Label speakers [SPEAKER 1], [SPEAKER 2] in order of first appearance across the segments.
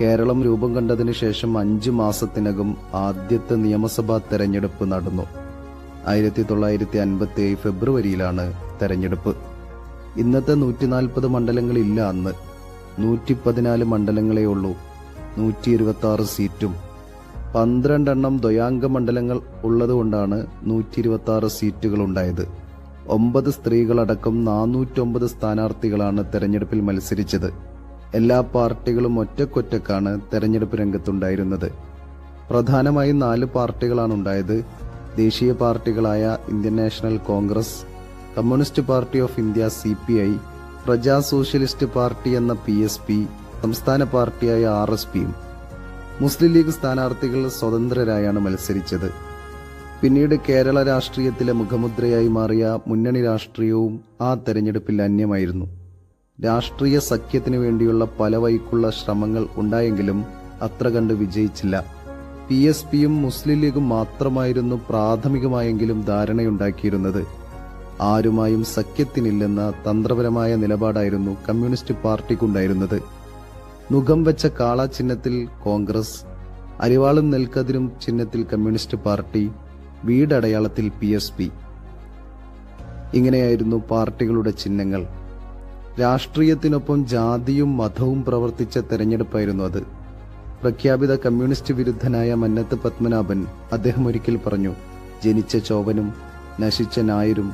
[SPEAKER 1] കേരളം രൂപം കണ്ടതിന് ശേഷം അഞ്ചു മാസത്തിനകം ആദ്യത്തെ നിയമസഭാ തെരഞ്ഞെടുപ്പ് നടന്നു. ആയിരത്തി തൊള്ളായിരത്തി അൻപത്തി ഏഴ് ഫെബ്രുവരിയിലാണ് തെരഞ്ഞെടുപ്പ്. ഇന്നത്തെ നൂറ്റി നാൽപ്പത് മണ്ഡലങ്ങളില്ല അന്ന്. നൂറ്റി പതിനാല് മണ്ഡലങ്ങളേ ഉള്ളൂ. നൂറ്റി ഇരുപത്തി ആറ് സീറ്റും. പന്ത്രണ്ടെണ്ണം ദ്വയാംഗ മണ്ഡലങ്ങൾ ഉള്ളതുകൊണ്ടാണ് നൂറ്റി ഇരുപത്തി ആറ് സീറ്റുകൾ ഉണ്ടായത് ഒമ്പത് സ്ത്രീകളടക്കം നാനൂറ്റൊമ്പത് സ്ഥാനാർത്ഥികളാണ് തെരഞ്ഞെടുപ്പിൽ മത്സരിച്ചത്. എല്ലാ പാർട്ടികളും ഒറ്റക്കൊറ്റക്കാണ് തെരഞ്ഞെടുപ്പ് രംഗത്തുണ്ടായിരുന്നത്. പ്രധാനമായും നാല് പാർട്ടികളാണ് ഉണ്ടായത് ദേശീയ പാർട്ടികളായ Indian National Congress Communist Party of India C P I Praja Socialist Party എന്ന പി എസ് പി സംസ്ഥാന പാർട്ടിയായ ആർ എസ് പിയും. മുസ്ലിം ലീഗ് സ്ഥാനാർത്ഥികൾ സ്വതന്ത്രരായാണ് മത്സരിച്ചത്. പിന്നീട് കേരള രാഷ്ട്രീയത്തിലെ മുഖമുദ്രയായി മാറിയ മുന്നണി രാഷ്ട്രീയവും ആ തെരഞ്ഞെടുപ്പിൽ അന്യമായിരുന്നു. രാഷ്ട്രീയ സഖ്യത്തിനു വേണ്ടിയുള്ള പല വൈക്കുള്ള ശ്രമങ്ങൾ ഉണ്ടായെങ്കിലും അത്ര കണ്ട് വിജയിച്ചില്ല. പി എസ് പിയും മുസ്ലിം ലീഗും മാത്രമായിരുന്നു പ്രാഥമികമായെങ്കിലും ധാരണയുണ്ടാക്കിയിരുന്നത്. ആരുമായും സഖ്യത്തിനില്ലെന്ന തന്ത്രപരമായ നിലപാടായിരുന്നു കമ്മ്യൂണിസ്റ്റ് പാർട്ടിക്കുണ്ടായിരുന്നത്. മുഖം വെച്ച കാള ചിഹ്നത്തിൽ കോൺഗ്രസ് അരിവാളും നെൽക്കതിരും ചിഹ്നത്തിൽ കമ്മ്യൂണിസ്റ്റ് പാർട്ടി വീടടയാളത്തിൽ പി എസ് പി. ഇങ്ങനെയായിരുന്നു പാർട്ടികളുടെ ചിഹ്നങ്ങൾ. രാഷ്ട്രീയത്തിനൊപ്പം ജാതിയും മതവും പ്രവർത്തിച്ച തെരഞ്ഞെടുപ്പായിരുന്നു അത്. പ്രഖ്യാപിത കമ്മ്യൂണിസ്റ്റ് വിരുദ്ധനായ മന്നത്ത് പത്മനാഭൻ അദ്ദേഹം ഒരിക്കൽ പറഞ്ഞു ജനിച്ച ചോവനും നശിച്ച നായരും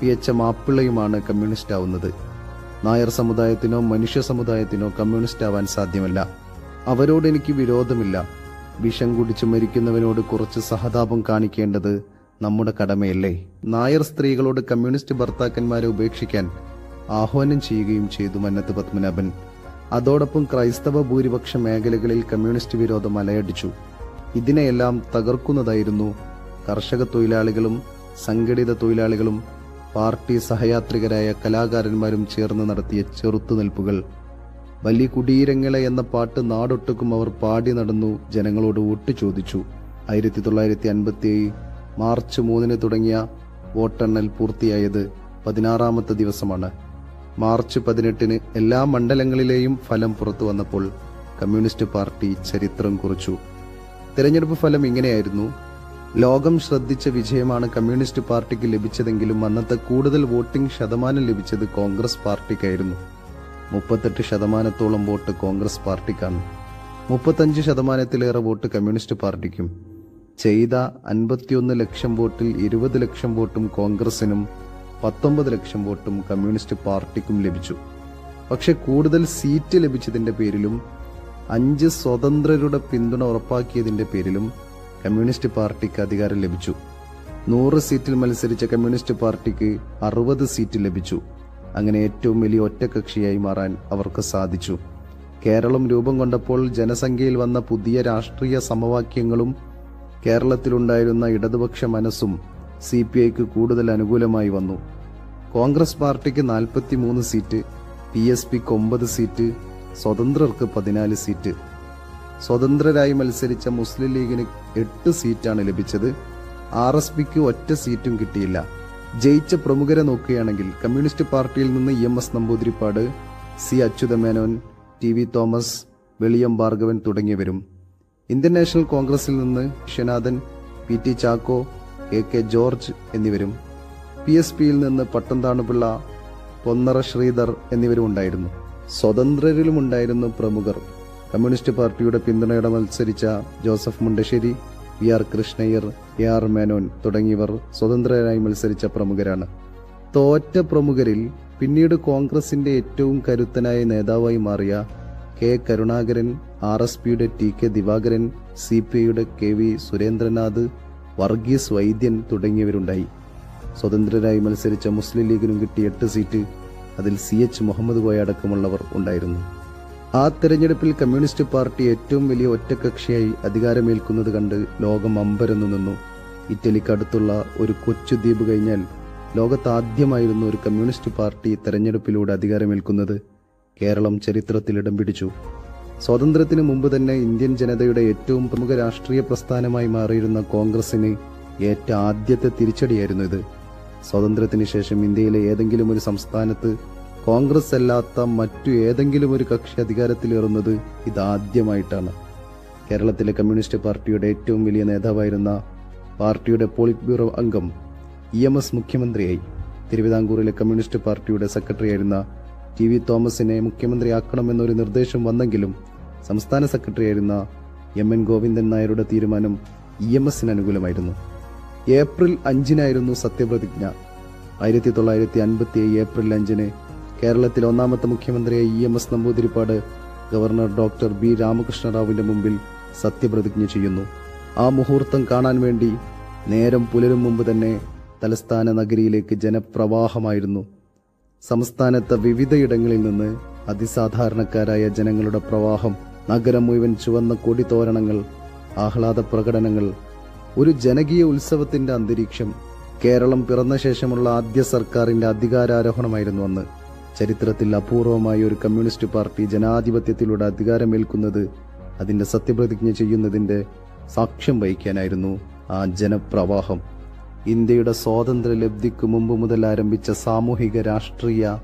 [SPEAKER 1] പിയച്ച മാപ്പിളയുമാണ് കമ്മ്യൂണിസ്റ്റ് ആവുന്നത് നായർ സമുദായത്തിനോ മനുഷ്യ സമുദായത്തിനോ കമ്മ്യൂണിസ്റ്റ് ആവാൻ സാധ്യമല്ല. അവരോട് എനിക്ക് വിരോധമില്ല. വിഷം കുടിച്ചു മരിക്കുന്നവനോട് കുറച്ച് സഹതാപം കാണിക്കേണ്ടത് നമ്മുടെ കടമയല്ലേ? നായർ സ്ത്രീകളോട് കമ്മ്യൂണിസ്റ്റ് ഭർത്താക്കന്മാരെ ഉപേക്ഷിക്കാൻ ആഹ്വാനം ചെയ്യുകയും ചെയ്തു മന്നത്ത് പത്മനാഭൻ. അതോടൊപ്പം ക്രൈസ്തവ ഭൂരിപക്ഷ മേഖലകളിൽ കമ്മ്യൂണിസ്റ്റ് വിരോധം അലയടിച്ചു. ഇതിനെയെല്ലാം തകർക്കുന്നതായിരുന്നു കർഷക തൊഴിലാളികളും സംഘടിത തൊഴിലാളികളും പാർട്ടി സഹയാത്രികരായ കലാകാരന്മാരും ചേർന്ന് നടത്തിയ ചെറുത്തുനിൽപ്പുകൾ. വലിയ കുടീരങ്ങളെ എന്ന പാട്ട് നാടൊട്ടുക്കും അവർ പാടി നടന്നു ജനങ്ങളോട് വോട്ട് ചോദിച്ചു. ആയിരത്തി തൊള്ളായിരത്തി അൻപത്തി മാർച്ച് മൂന്നിന് തുടങ്ങിയ വോട്ടെണ്ണൽ പൂർത്തിയായത് പതിനാറാമത്തെ ദിവസമാണ്. മാർച്ച് പതിനെട്ടിന് എല്ലാ മണ്ഡലങ്ങളിലെയും ഫലം പുറത്തു വന്നപ്പോൾ കമ്മ്യൂണിസ്റ്റ് പാർട്ടി ചരിത്രം കുറിച്ചു. തെരഞ്ഞെടുപ്പ് ഫലം ഇങ്ങനെയായിരുന്നു. ലോകം ശ്രദ്ധിച്ച വിജയമാണ് കമ്മ്യൂണിസ്റ്റ് പാർട്ടിക്ക് ലഭിച്ചതെങ്കിലും അന്നത്തെ കൂടുതൽ വോട്ടിംഗ് ശതമാനം ലഭിച്ചത് കോൺഗ്രസ് പാർട്ടിക്കായിരുന്നു. മുപ്പത്തെട്ട് ശതമാനത്തോളം വോട്ട് കോൺഗ്രസ് പാർട്ടിക്കാണ്. മുപ്പത്തഞ്ച് ശതമാനത്തിലേറെ വോട്ട് കമ്മ്യൂണിസ്റ്റ് പാർട്ടിക്കും. ചെയ്ത അൻപത്തിയൊന്ന് ലക്ഷം വോട്ടിൽ ഇരുപത് ലക്ഷം വോട്ടും കോൺഗ്രസിനും പത്തൊമ്പത് ലക്ഷം വോട്ടും കമ്മ്യൂണിസ്റ്റ് പാർട്ടിക്കും ലഭിച്ചു. പക്ഷെ കൂടുതൽ സീറ്റ് ലഭിച്ചതിന്റെ പേരിലും അഞ്ച് സ്വതന്ത്രരുടെ പിന്തുണ ഉറപ്പാക്കിയതിന്റെ പേരിലും കമ്മ്യൂണിസ്റ്റ് പാർട്ടിക്ക് അധികാരം ലഭിച്ചു. നൂറ് സീറ്റിൽ മത്സരിച്ച കമ്മ്യൂണിസ്റ്റ് പാർട്ടിക്ക് അറുപത് സീറ്റ് ലഭിച്ചു. അങ്ങനെ ഏറ്റവും വലിയ ഒറ്റകക്ഷിയായി മാറാൻ അവർക്ക് സാധിച്ചു. കേരളം രൂപം കൊണ്ടപ്പോൾ ജനസംഖ്യയിൽ വന്ന പുതിയ രാഷ്ട്രീയ സമവാക്യങ്ങളും കേരളത്തിലുണ്ടായിരുന്ന ഇടതുപക്ഷ മനസ്സും സി പി ഐക്ക് കൂടുതൽ അനുകൂലമായി വന്നു. കോൺഗ്രസ് പാർട്ടിക്ക് നാൽപ്പത്തിമൂന്ന് സീറ്റ് പി എസ് പിക്ക് ഒമ്പത് സീറ്റ് സ്വതന്ത്രർക്ക് പതിനാല് സീറ്റ്. സ്വതന്ത്രരായി മത്സരിച്ച മുസ്ലിം ലീഗിന് എട്ട് സീറ്റാണ് ലഭിച്ചത്. ആർ എസ് പിക്ക് ഒറ്റ സീറ്റും കിട്ടിയില്ല. ജയിച്ച പ്രമുഖരെ നോക്കുകയാണെങ്കിൽ കമ്മ്യൂണിസ്റ്റ് പാർട്ടിയിൽ നിന്ന് E M S Namboodiripad C Achutha Menon T V Thomas Veliyam Bhargavan തുടങ്ങിയവരും. ഇന്ത്യൻ നാഷണൽ കോൺഗ്രസിൽ നിന്ന് Viswanathan P T Chacko K K George എന്നിവരും പി എസ് പിയിൽ നിന്ന് പട്ടംതാണുപിള്ള പൊന്നറ ശ്രീധർ എന്നിവരും ഉണ്ടായിരുന്നു. സ്വതന്ത്രരിലും ഉണ്ടായിരുന്നു പ്രമുഖർ കമ്മ്യൂണിസ്റ്റ് പാർട്ടിയുടെ പിന്തുണയോടെ മത്സരിച്ച Joseph Mundassery V R Krishna Iyer A R Menon തുടങ്ങിയവർ സ്വതന്ത്രരായി മത്സരിച്ച പ്രമുഖരാണ്. തോറ്റ പ്രമുഖരിൽ പിന്നീട് കോൺഗ്രസിന്റെ ഏറ്റവും കരുത്തനായ നേതാവായി മാറിയ കെ കരുണാകരൻ ആർ എസ് പിയുടെ T K Divakaran C P ഐയുടെ കെ വി സുരേന്ദ്രനാഥ് വർഗീസ് വൈദ്യൻ തുടങ്ങിയവരുണ്ടായി. സ്വതന്ത്രരായി മത്സരിച്ച മുസ്ലിം ലീഗിനും കിട്ടിയ എട്ട് സീറ്റ് അതിൽ സി എച്ച് മുഹമ്മദ് കോയ അടക്കമുള്ളവർ ഉണ്ടായിരുന്നു. ആ തെരഞ്ഞെടുപ്പിൽ കമ്മ്യൂണിസ്റ്റ് പാർട്ടി ഏറ്റവും വലിയ ഒറ്റകക്ഷിയായി അധികാരമേൽക്കുന്നത് കണ്ട് ലോകം അമ്പരന്നു നിന്നു. ഇറ്റലിക്കടുത്തുള്ള ഒരു കൊച്ചു ദ്വീപ് കഴിഞ്ഞാൽ ലോകത്താദ്യമായിരുന്നു ഒരു കമ്മ്യൂണിസ്റ്റ് പാർട്ടി തെരഞ്ഞെടുപ്പിലൂടെ അധികാരമേൽക്കുന്നത്. കേരളം ചരിത്രത്തിൽ ഇടം പിടിച്ചു. സ്വാതന്ത്ര്യത്തിനു മുമ്പ് തന്നെ ഇന്ത്യൻ ജനതയുടെ ഏറ്റവും പ്രമുഖ രാഷ്ട്രീയ പ്രസ്ഥാനമായി മാറിയിരുന്ന കോൺഗ്രസിന് ഏറ്റ ആദ്യത്തെ തിരിച്ചടിയായിരുന്നു ഇത്. സ്വാതന്ത്ര്യത്തിന് ശേഷം ഇന്ത്യയിലെ ഏതെങ്കിലും ഒരു സംസ്ഥാനത്ത് കോൺഗ്രസ് അല്ലാത്ത മറ്റു ഏതെങ്കിലും ഒരു കക്ഷി അധികാരത്തിലേറുന്നത് ഇതാദ്യമായിട്ടാണ്. കേരളത്തിലെ കമ്മ്യൂണിസ്റ്റ് പാർട്ടിയുടെ ഏറ്റവും വലിയ നേതാവായിരുന്ന പാർട്ടിയുടെ പോളിറ്റ് ബ്യൂറോ അംഗം ഇ എം എസ് മുഖ്യമന്ത്രിയായി. തിരുവിതാംകൂറിലെ കമ്മ്യൂണിസ്റ്റ് പാർട്ടിയുടെ സെക്രട്ടറിയായിരുന്ന ടി വി തോമസിനെ മുഖ്യമന്ത്രിയാക്കണമെന്നൊരു നിർദ്ദേശം വന്നെങ്കിലും സംസ്ഥാന സെക്രട്ടറിയായിരുന്ന എം എൻ ഗോവിന്ദൻ നായരുടെ തീരുമാനം ഇ എം എസിന് അനുകൂലമായിരുന്നു. ഏപ്രിൽ അഞ്ചിനായിരുന്നു സത്യപ്രതിജ്ഞ. ആയിരത്തി തൊള്ളായിരത്തി അൻപത്തി ഏപ്രിൽ അഞ്ചിന് കേരളത്തിലെ ഒന്നാമത്തെ മുഖ്യമന്ത്രിയായ E M S Namboodiripad governor doctor B രാമകൃഷ്ണറാവുവിന്റെ മുമ്പിൽ സത്യപ്രതിജ്ഞ ചെയ്യുന്നു. ആ മുഹൂർത്തം കാണാൻ വേണ്ടി നേരം പുലരും മുമ്പ് തന്നെ തലസ്ഥാന നഗരിയിലേക്ക് ജനപ്രവാഹമായിരുന്നു. സംസ്ഥാനത്തെ വിവിധയിടങ്ങളിൽ നിന്ന് അതിസാധാരണക്കാരായ ജനങ്ങളുടെ പ്രവാഹം നഗരം മുഴുവൻ ചുവന്ന കൊടിത്തോരണങ്ങൾ ആഹ്ലാദ പ്രകടനങ്ങൾ ഒരു ജനകീയ ഉത്സവത്തിന്റെ അന്തരീക്ഷം കേരളം പിറന്ന ശേഷമുള്ള ആദ്യ സർക്കാരിന്റെ അധികാരാരോഹണമായിരുന്നു അന്ന്. ചരിത്രത്തിൽ അപൂർവമായി ഒരു കമ്മ്യൂണിസ്റ്റ് പാർട്ടി ജനാധിപത്യത്തിലൂടെ അധികാരമേൽക്കുന്നത് അതിന്റെ സത്യപ്രതിജ്ഞ ചെയ്യുന്നതിന്റെ സാക്ഷ്യം വഹിക്കാനായിരുന്നു ആ ജനപ്രവാഹം. ഇന്ത്യയുടെ സ്വാതന്ത്ര്യ ലബ്ധിക്ക് മുമ്പ് മുതൽ ആരംഭിച്ച സാമൂഹിക രാഷ്ട്രീയ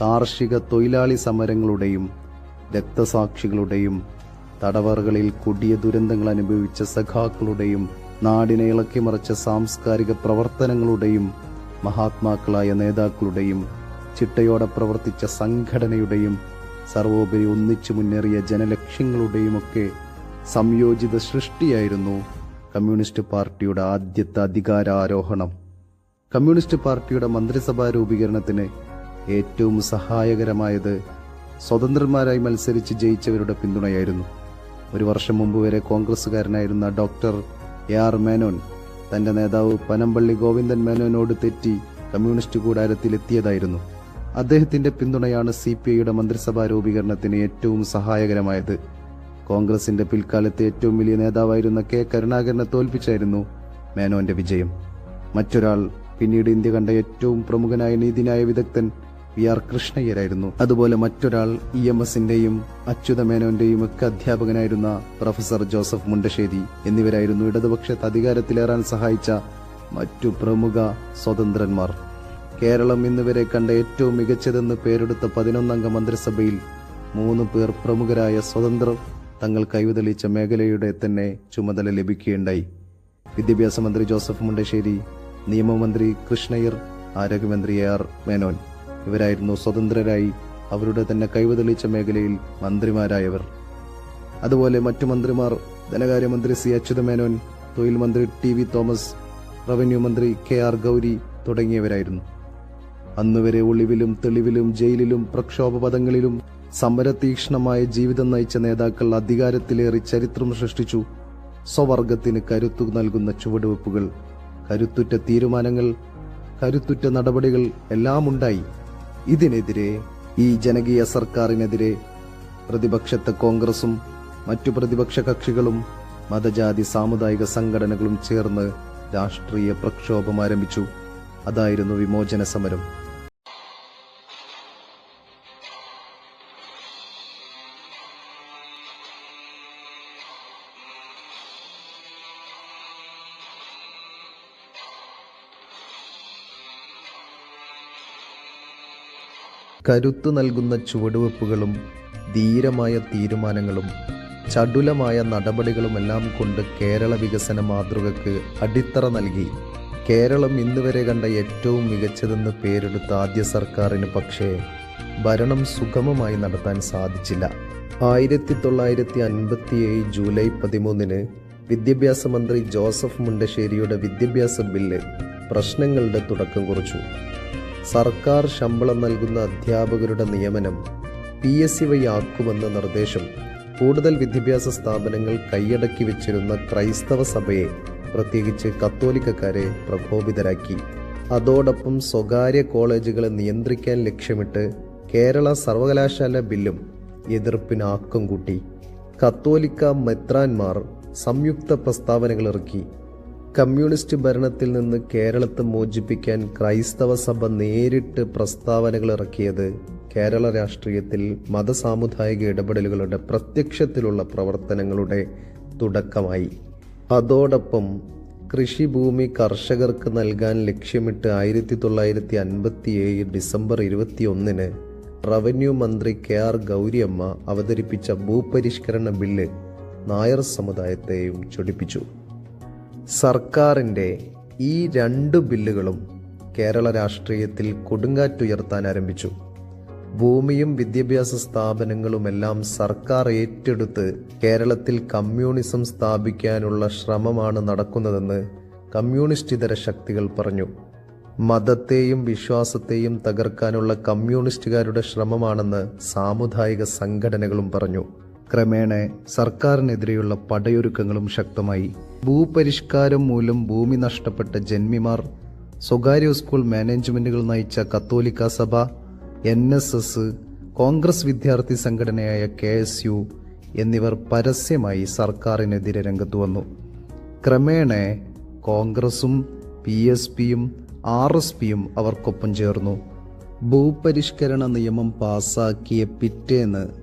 [SPEAKER 1] കാർഷിക തൊഴിലാളി സമരങ്ങളുടെയും രക്തസാക്ഷികളുടെയും തടവറകളിൽ കൊടിയ ദുരന്തങ്ങൾ അനുഭവിച്ച സഖാക്കളുടെയും നാടിനെ ഇളക്കിമറിച്ച സാംസ്കാരിക പ്രവർത്തനങ്ങളുടെയും മഹാത്മാക്കളായ നേതാക്കളുടെയും ചിട്ടയോടെ പ്രവർത്തിച്ച സംഘടനയുടെയും സർവോപരി ഒന്നിച്ചു മുന്നേറിയ ജനലക്ഷ്യങ്ങളുടെയുമൊക്കെ സംയോജിത സൃഷ്ടിയായിരുന്നു കമ്മ്യൂണിസ്റ്റ് പാർട്ടിയുടെ ആദ്യത്തെ അധികാരാരോഹണം. കമ്മ്യൂണിസ്റ്റ് പാർട്ടിയുടെ മന്ത്രിസഭാ രൂപീകരണത്തിന് ഏറ്റവും സഹായകരമായത് സ്വതന്ത്രന്മാരായി മത്സരിച്ച് ജയിച്ചവരുടെ പിന്തുണയായിരുന്നു. ഒരു വർഷം മുമ്പ് വരെ കോൺഗ്രസുകാരനായിരുന്ന ഡോക്ടർ എ ആർ മേനോൻ തന്റെ നേതാവ് പനമ്പള്ളി ഗോവിന്ദൻ മേനോനോട് തെറ്റി കമ്മ്യൂണിസ്റ്റ് കൂടാരത്തിലെത്തിയതായിരുന്നു. അദ്ദേഹത്തിന്റെ പിന്തുണയാണ് സി പി ഐയുടെ മന്ത്രിസഭാ രൂപീകരണത്തിന് ഏറ്റവും സഹായകരമായത്. കോൺഗ്രസിന്റെ പിൽക്കാലത്തെ ഏറ്റവും വലിയ നേതാവായിരുന്ന കെ കരുണാകരനെ തോൽപ്പിച്ചായിരുന്നു മേനോന്റെ വിജയം. മറ്റൊരാൾ പിന്നീട് ഇന്ത്യ കണ്ട ഏറ്റവും പ്രമുഖനായ നീതിന്യായ വിദഗ്ധൻ വി ആർ കൃഷ്ണയ്യരായിരുന്നു. അതുപോലെ മറ്റൊരാൾ ഇ എം എസിന്റെയും അച്യുത മേനോന്റെയും ഒക്കെ അധ്യാപകനായിരുന്ന പ്രൊഫസർ ജോസഫ് മുണ്ടശ്ശേരി എന്നിവരായിരുന്നു ഇടതുപക്ഷത്ത് അധികാരത്തിലേറാൻ സഹായിച്ച മറ്റു പ്രമുഖ സ്വതന്ത്രന്മാർ. കേരളം ഇന്നുവരെ കണ്ട ഏറ്റവും മികച്ചതെന്ന് പേരെടുത്ത പതിനൊന്നംഗ മന്ത്രിസഭയിൽ മൂന്ന് പേർ പ്രമുഖരായ സ്വതന്ത്രർ തങ്ങൾ കൈവതളിച്ച മേഖലയുടെ തന്നെ ചുമതല ലഭിക്കുകയുണ്ടായി. വിദ്യാഭ്യാസ മന്ത്രി ജോസഫ് മുണ്ടശ്ശേരി നിയമമന്ത്രി കൃഷ്ണയ്യർ ആരോഗ്യമന്ത്രി എ ആർ മേനോൻ. ഇവരായിരുന്നു സ്വതന്ത്രരായി അവരുടെ തന്നെ കൈവതെളിച്ച മേഖലയിൽ മന്ത്രിമാരായവർ. അതുപോലെ മറ്റു മന്ത്രിമാർ ധനകാര്യമന്ത്രി സി അച്യുതമേനോൻ തൊഴിൽ മന്ത്രി ടി വി തോമസ് റവന്യൂ മന്ത്രി കെ ആർ ഗൗരി തുടങ്ങിയവരായിരുന്നു. അന്നുവരെ ഒളിവിലും തെളിവിലും ജയിലിലും പ്രക്ഷോഭപഥങ്ങളിലും സമരതീക്ഷ്ണമായ ജീവിതം നയിച്ച നേതാക്കൾ അധികാരത്തിലേറി ചരിത്രം സൃഷ്ടിച്ചു. സ്വവർഗത്തിന് കരുത്തു നൽകുന്ന ചുവടുവെപ്പുകൾ കരുത്തുറ്റ തീരുമാനങ്ങൾ കരുത്തുറ്റ നടപടികൾ എല്ലാം ഉണ്ടായി ഇതിനെതിരെ ഈ ജനകീയ സർക്കാരിനെതിരെ പ്രതിപക്ഷത്തെ കോൺഗ്രസും മറ്റു പ്രതിപക്ഷ കക്ഷികളും മതജാതി സാമുദായിക സംഘടനകളും ചേർന്ന് രാഷ്ട്രീയ പ്രക്ഷോഭം ആരംഭിച്ചു. അതായിരുന്നു വിമോചന സമരം. കരുത്തു നൽകുന്ന ചുവടുവെപ്പുകളും ധീരമായ തീരുമാനങ്ങളും ചടുലമായ നടപടികളുമെല്ലാം കൊണ്ട് കേരള വികസന മാതൃകക്ക് അടിത്തറ നൽകി. കേരളം ഇന്നുവരെ കണ്ട ഏറ്റവും മികച്ചതെന്ന് പേരെടുത്ത ആദ്യ സർക്കാരിന് പക്ഷേ ഭരണം സുഗമമായി നടത്താൻ സാധിച്ചില്ല. ആയിരത്തി തൊള്ളായിരത്തി അൻപത്തിയേഴ് ജൂലൈ പതിമൂന്നിന് വിദ്യാഭ്യാസ മന്ത്രി ജോസഫ് മുണ്ടശ്ശേരിയുടെ വിദ്യാഭ്യാസ ബില്ല് പ്രശ്നങ്ങളുടെ തുടക്കം കുറിച്ചു. സർക്കാർ ശമ്പളം നൽകുന്ന അധ്യാപകരുടെ നിയമനം പി എസ് സി വഴി ആക്കുമെന്ന നിർദ്ദേശം കൂടുതൽ വിദ്യാഭ്യാസ സ്ഥാപനങ്ങൾ കൈയടക്കി വെച്ചിരുന്ന ക്രൈസ്തവ സഭയെ പ്രത്യേകിച്ച് കത്തോലിക്കക്കാരെ പ്രകോപിതരാക്കി. അതോടൊപ്പം സ്വകാര്യ കോളേജുകളെ നിയന്ത്രിക്കാൻ ലക്ഷ്യമിട്ട് കേരള സർവകലാശാല ബില്ലും എതിർപ്പിന് ആക്കം കൂട്ടി. കത്തോലിക്ക മെത്രാൻമാർ സംയുക്ത പ്രസ്താവനകൾ ഇറക്കി. കമ്മ്യൂണിസ്റ്റ് ഭരണത്തിൽ നിന്ന് കേരളത്തെ മോചിപ്പിക്കാൻ ക്രൈസ്തവ സഭ നേരിട്ട് പ്രസ്താവനകൾ ഇറക്കിയത് കേരള രാഷ്ട്രീയത്തിൽ മതസാമുദായിക ഇടപെടലുകളുടെ പ്രത്യക്ഷത്തിലുള്ള പ്രവർത്തനങ്ങളുടെ തുടക്കമായി. അതോടൊപ്പം കൃഷിഭൂമി കർഷകർക്ക് നൽകാൻ ലക്ഷ്യമിട്ട് ആയിരത്തി തൊള്ളായിരത്തി അൻപത്തിയേഴ് ഡിസംബർ ഇരുപത്തിയൊന്നിന് റവന്യൂ മന്ത്രി കെ ആർ ഗൗരിയമ്മ അവതരിപ്പിച്ച ഭൂപരിഷ്കരണ ബില്ല് നായർ സമുദായത്തെയും ചൊടിപ്പിച്ചു. സർക്കാരിന്റെ ഈ രണ്ട് ബില്ലുകളും കേരള രാഷ്ട്രീയത്തിൽ കൊടുങ്കാറ്റുയർത്താൻ ആരംഭിച്ചു. ഭൂമിയും വിദ്യാഭ്യാസ സ്ഥാപനങ്ങളുമെല്ലാം സർക്കാർ ഏറ്റെടുത്ത് കേരളത്തിൽ കമ്മ്യൂണിസം സ്ഥാപിക്കാനുള്ള ശ്രമമാണ് നടക്കുന്നതെന്ന് കമ്മ്യൂണിസ്റ്റ് ഇതര ശക്തികൾ പറഞ്ഞു. മതത്തെയും വിശ്വാസത്തെയും തകർക്കാനുള്ള കമ്മ്യൂണിസ്റ്റുകാരുടെ ശ്രമമാണെന്ന് സാമുദായിക സംഘടനകളും പറഞ്ഞു. ക്രമേണ സർക്കാരിനെതിരെയുള്ള പടയൊരുക്കങ്ങളും ശക്തമായി. ഭൂപരിഷ്കാരം മൂലം ഭൂമി നഷ്ടപ്പെട്ട ജന്മിമാർ സ്വകാര്യ സ്കൂൾ മാനേജ്മെന്റുകൾ നയിച്ച കത്തോലിക്ക സഭ എൻ എസ് എസ് കോൺഗ്രസ് വിദ്യാർത്ഥി സംഘടനയായ കെ എസ് യു എന്നിവർ പരസ്യമായി സർക്കാരിനെതിരെ രംഗത്ത് വന്നു. ക്രമേണ കോൺഗ്രസും പി എസ് പിയും ആർ എസ് പിയും അവർക്കൊപ്പം ചേർന്നു. ഭൂപരിഷ്കരണ നിയമം പാസാക്കിയ പിറ്റേന്ന്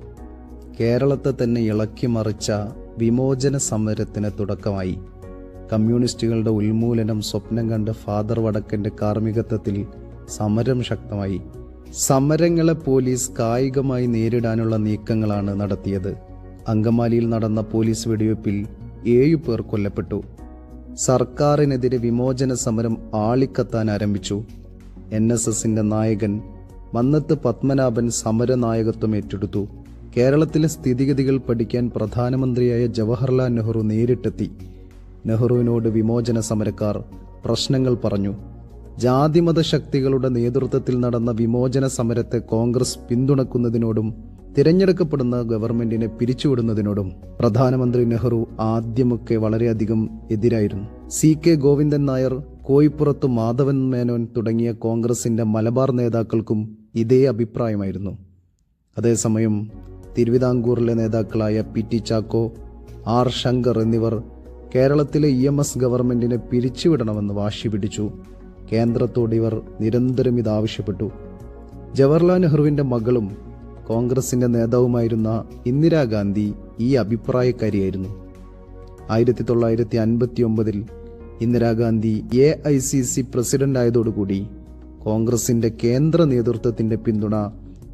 [SPEAKER 1] കേരളത്തെ തന്നെ ഇളക്കി മറിച്ച വിമോചന സമരത്തിന് തുടക്കമായി. കമ്മ്യൂണിസ്റ്റുകളുടെ ഉന്മൂലനം സ്വപ്നം കണ്ട ഫാദർ വടക്കന്റെ കാർമ്മികത്വത്തിൽ സമരം ശക്തമായി. സമരങ്ങളെ പോലീസ് കായികമായി നേരിടാനുള്ള നീക്കങ്ങളാണ് നടത്തിയത്. അങ്കമാലിയിൽ നടന്ന പോലീസ് വെടിവെപ്പിൽ ഏഴു പേർ കൊല്ലപ്പെട്ടു. സർക്കാരിനെതിരെ വിമോചന സമരം ആളിക്കത്താൻ ആരംഭിച്ചു. എൻ എസ് എസിന്റെ നായകൻ മന്നത്ത് പത്മനാഭൻ സമരനായകത്വം ഏറ്റെടുത്തു. കേരളത്തിലെ സ്ഥിതിഗതികൾ പഠിക്കാൻ പ്രധാനമന്ത്രിയായ ജവഹർലാൽ നെഹ്റു നേരിട്ടെത്തി. നെഹ്റുവിനോട് വിമോചന സമരക്കാർ പ്രശ്നങ്ങൾ പറഞ്ഞു. ജാതിമത ശക്തികളുടെ നേതൃത്വത്തിൽ നടന്ന വിമോചന സമരത്തെ കോൺഗ്രസ് പിന്തുണക്കുന്നതിനോടും തിരഞ്ഞെടുക്കപ്പെടുന്ന ഗവൺമെന്റിനെ പിരിച്ചുവിടുന്നതിനോടും പ്രധാനമന്ത്രി നെഹ്റു ആദ്യമൊക്കെ വളരെയധികം എതിരായിരുന്നു. സി കെ ഗോവിന്ദൻ നായർ കോയിപ്പുറത്ത് മാധവൻ മേനോൻ തുടങ്ങിയ കോൺഗ്രസിന്റെ മലബാർ നേതാക്കൾക്കും ഇതേ അഭിപ്രായമായിരുന്നു. അതേസമയം തിരുവിതാംകൂറിലെ നേതാക്കളായ P T Chacko R Shankar എന്നിവർ കേരളത്തിലെ ഇ എം എസ് ഗവൺമെന്റിനെ പിരിച്ചുവിടണമെന്ന് വാശി പിടിച്ചു. കേന്ദ്രത്തോട് ഇവർ നിരന്തരം ഇത് ആവശ്യപ്പെട്ടു. ജവഹർലാൽ നെഹ്റുവിന്റെ മകളും കോൺഗ്രസിന്റെ നേതാവുമായിരുന്ന ഇന്ദിരാഗാന്ധി ഈ അഭിപ്രായക്കാരിയായിരുന്നു. ആയിരത്തി തൊള്ളായിരത്തി അൻപത്തി ഒമ്പതിൽ Indira Gandhi A I C C president ആയതോടുകൂടി കോൺഗ്രസിന്റെ കേന്ദ്ര നേതൃത്വത്തിന്റെ പിന്തുണ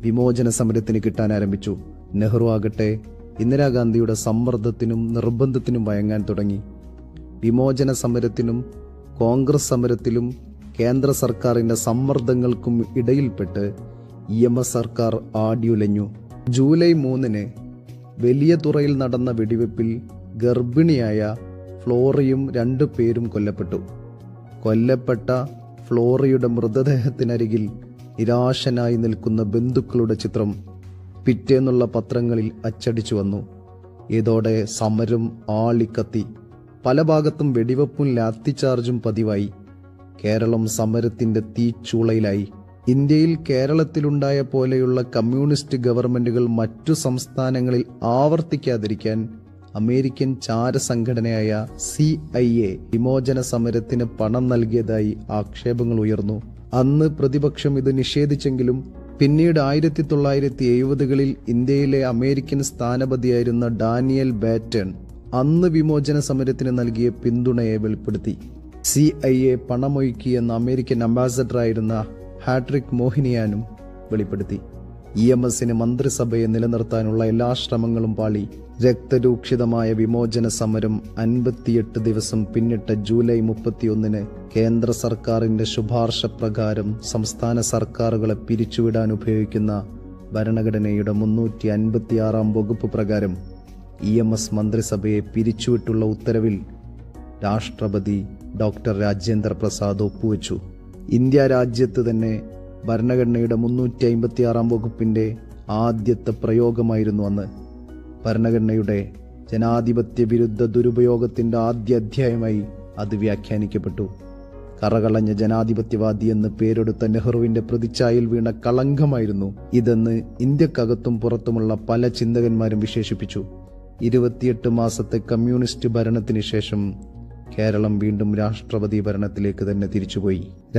[SPEAKER 1] വിമോചന സമരത്തിന് കിട്ടാൻ ആരംഭിച്ചു. നെഹ്റു ആകട്ടെ ഇന്ദിരാഗാന്ധിയുടെ സമ്മർദ്ദത്തിനും നിർബന്ധത്തിനും വയങ്ങാൻ തുടങ്ങി. വിമോചന സമരത്തിനും കോൺഗ്രസ് സമരത്തിലും കേന്ദ്ര സർക്കാരിന്റെ സമ്മർദ്ദങ്ങൾക്കും ഇടയിൽപ്പെട്ട് ഇ എം എസ് സർക്കാർ ആടിയുലഞ്ഞു. ജൂലൈ മൂന്നിന് വലിയ തുറയിൽ നടന്ന വെടിവെപ്പിൽ ഗർഭിണിയായ ഫ്ലോറിയും രണ്ടു പേരും കൊല്ലപ്പെട്ടു. കൊല്ലപ്പെട്ട ഫ്ലോറിയുടെ മൃതദേഹത്തിനരികിൽ നിരാശനായി നിൽക്കുന്ന ബന്ധുക്കളുടെ ചിത്രം പിറ്റേന്നുള്ള പത്രങ്ങളിൽ അച്ചടിച്ചു വന്നു. ഇതോടെ സമരം ആളിക്കത്തി. പല ഭാഗത്തും വെടിവെപ്പും ലാത്തിചാർജും പതിവായി. കേരളം സമരത്തിന്റെ തീച്ചൂളയിലായി. ഇന്ത്യയിൽ കേരളത്തിലുണ്ടായ പോലെയുള്ള കമ്മ്യൂണിസ്റ്റ് ഗവൺമെന്റുകൾ മറ്റു സംസ്ഥാനങ്ങളിൽ ആവർത്തിക്കാതിരിക്കാൻ അമേരിക്കൻ ചാരസംഘടനയായ സി ഐ എ വിമോചന സമരത്തിന് പണം നൽകിയതായി ആക്ഷേപങ്ങൾ ഉയർന്നു. അന്ന് പ്രതിപക്ഷം ഇത് നിഷേധിച്ചെങ്കിലും പിന്നീട് ആയിരത്തി തൊള്ളായിരത്തി എഴുപതുകളിൽ ഇന്ത്യയിലെ അമേരിക്കൻ സ്ഥാനപതിയായിരുന്ന ഡാനിയൽ ബാറ്റൺ അന്ന് വിമോചന സമരത്തിന് നൽകിയ പിന്തുണയെ വെളിപ്പെടുത്തി. സി ഐ എ പണമൊഴുക്കിയെന്ന അമേരിക്കൻ അംബാസഡറായിരുന്ന ഹാട്രിക് മോഹിനിയാനും വെളിപ്പെടുത്തി. ഇ എം എസിന് മന്ത്രിസഭയെ നിലനിർത്താനുള്ള എല്ലാ ശ്രമങ്ങളും പാളി. രക്തരൂക്ഷിതമായ വിമോചന സമരം അൻപത്തിയെട്ട് ദിവസം പിന്നിട്ട ജൂലൈ മുപ്പത്തിയൊന്നിന് കേന്ദ്ര സർക്കാരിന്റെ ശുപാർശ പ്രകാരം സംസ്ഥാന സർക്കാരുകളെ പിരിച്ചുവിടാൻ ഉപയോഗിക്കുന്ന ഭരണഘടനയുടെ മുന്നൂറ്റി അൻപത്തിയാറാം വകുപ്പ് പ്രകാരം ഇ എം എസ് മന്ത്രിസഭയെ പിരിച്ചുവിട്ടുള്ള ഉത്തരവിൽ രാഷ്ട്രപതി ഡോക്ടർ രാജേന്ദ്ര പ്രസാദ് ഒപ്പുവെച്ചു. ഇന്ത്യ രാജ്യത്ത് തന്നെ ഭരണഘടനയുടെ മുന്നൂറ്റി അമ്പത്തിയാറാം വകുപ്പിന്റെ ആദ്യത്തെ പ്രയോഗമായിരുന്നു അന്ന്. ഭരണഘടനയുടെ ജനാധിപത്യ വിരുദ്ധ ദുരുപയോഗത്തിന്റെ ആദ്യ അധ്യായമായി അത് വ്യാഖ്യാനിക്കപ്പെട്ടു. കറകളഞ്ഞ ജനാധിപത്യവാദി എന്ന് പേരെടുത്ത നെഹ്റുവിന്റെ പ്രതിച്ഛായിൽ വീണ കളങ്കമായിരുന്നു ഇതെന്ന് ഇന്ത്യക്കകത്തും പുറത്തുമുള്ള പല ചിന്തകന്മാരും വിശേഷിപ്പിച്ചു. ഇരുപത്തിയെട്ട് മാസത്തെ കമ്മ്യൂണിസ്റ്റ് ഭരണത്തിന് ശേഷം കേരളം വീണ്ടും രാഷ്ട്രപതി ഭരണത്തിലേക്ക് തന്നെ തിരിച്ചുപോയി.